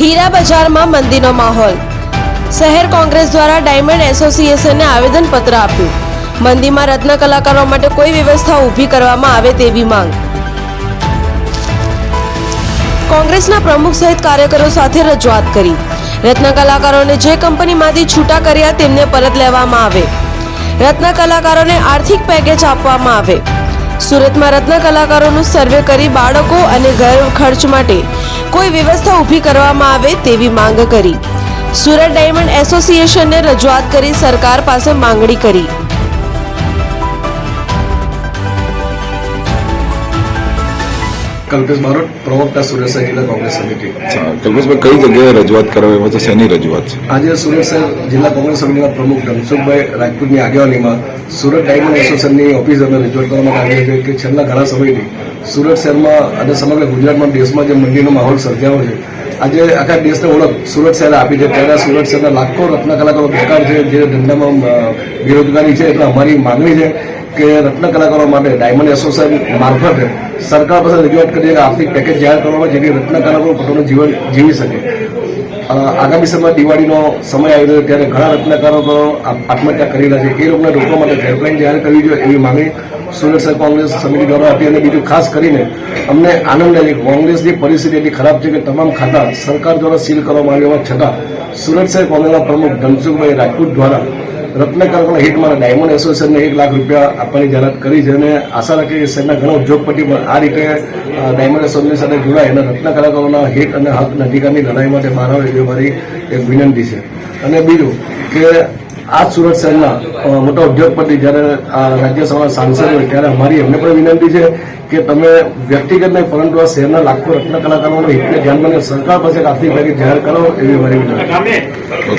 હીરા બજારમાં મંદીનો માહોલ. શહેર કોંગ્રેસ દ્વારા ડાયમંડ એસોસિએશનને આવેદનપત્ર આપ્યું. મંદીમાં રત્ન કલાકારો માટે કોઈ વ્યવસ્થા ઊભી કરવામાં આવે તેવી માંગ. કોંગ્રેસના પ્રમુખ સહિત કાર્યકરો સાથે રજૂઆત કરી. રત્ન કલાકારોને જે કંપનીમાંથી છૂટા કર્યા તેમને પરત લેવામાં આવે. રત્ન કલાકારોને આર્થિક પેકેજ આપવામાં આવે. સુરતમાં રત્ન કલાકારોનું સર્વે કરી બાળકો અને ઘર ખર્ચ માટે કોઈ વ્યવસ્થા ઊભી કરવામાં આવે તેવી માંગ કરી. સુરત ડાયમંડ એસોસિએશનને રજૂઆત કરી સરકાર પાસે માંગણી કરી. કલ્પેશ બારોટ પ્રવક્તા સુરેશ જિલ્લા કોંગ્રેસ સમિતિ. કલ્પેશભાઈ કઈ જગ્યાએ રજૂઆત કરો એમાં તો શેની રજૂઆત છે? આજે સુરેશ જિલ્લા કોંગ્રેસ સમિતિના પ્રમુખ ધનસુખભાઈ રાજપૂતની આગેવાનીમાં સુરત ડાયમંડ એસોસિએશનની ઓફિસ અમે રજૂઆત કરવા માટે છે કે છેલ્લા ઘણા સમયથી સુરત શહેરમાં અને સમગ્ર ગુજરાતમાં દેશમાં જે મંદીનો માહોલ સર્જાયો છે આજે આખા દેશને ઓળખ સુરત શહેર આપી છે. ત્યારે સુરત શહેરના લાખો રત્ન કલાકારો બેકાર છે જે ધંધામાં બેરોજગારી છે એટલે અમારી માગણી છે કે રત્ન કલાકારો માટે ડાયમંડ એસોસિએશન મારફતે સરકાર પાસે રજૂઆત કરીએ કે આર્થિક પેકેજ જાહેર કરવામાં જેથી રત્ન કલાકારો પોતાનું જીવન જીવી શકે. આગામી સમયમાં દિવાળીનો સમય આવી રહ્યો ત્યારે ઘણા રત્નકારો આત્મહત્યા કરી રહ્યા છે. એ લોકોને રોકવા માટે હેલ્પલાઇન જાહેર કરવી જોઈએ એવી માંગણી સુરત શહેર કોંગ્રેસ સમિતિ દ્વારા હતી અને બીજું ખાસ કરીને અમને આનંદ છે કોંગ્રેસની પરિસ્થિતિ એટલી ખરાબ છે કે તમામ ખાતા સરકાર દ્વારા સીલ કરવામાં આવ્યા છતાં સુરત શહેર કોંગ્રેસના પ્રમુખ ધનસુખભાઈ રાજપૂત દ્વારા રત્નકરોના હિટમાં ડાયમંડ એસોસિએશનને એક લાખ રૂપિયા આપવાની જાહેરાત કરી છે અને આશા રાખે કે શહેરના ઘણા ઉદ્યોગપતિ પણ આ રીતે ડાયમંડ એસોસિએશન સાથે જોડાય અને રત્ન કલાકારોના હિત અને હક અધિકારની લડાઈ માટે બહાર આવે એવી મારી એક વિનંતી છે. અને બીજું કે આ સુરત શહેરના મોટા ઉદ્યોગપતિ જ્યારે આ રાજ્યસભાના સાંસદ હોય ત્યારે અમારી એમને પણ વિનંતી છે કે તમે વ્યક્તિગત નહીં, પરંતુ આ શહેરના લાખો રત્ન કલાકારોના હિતને ધ્યાનમાં સરકાર પાસે આર્થિક જાહેર કરો એવી મારી વિનંતી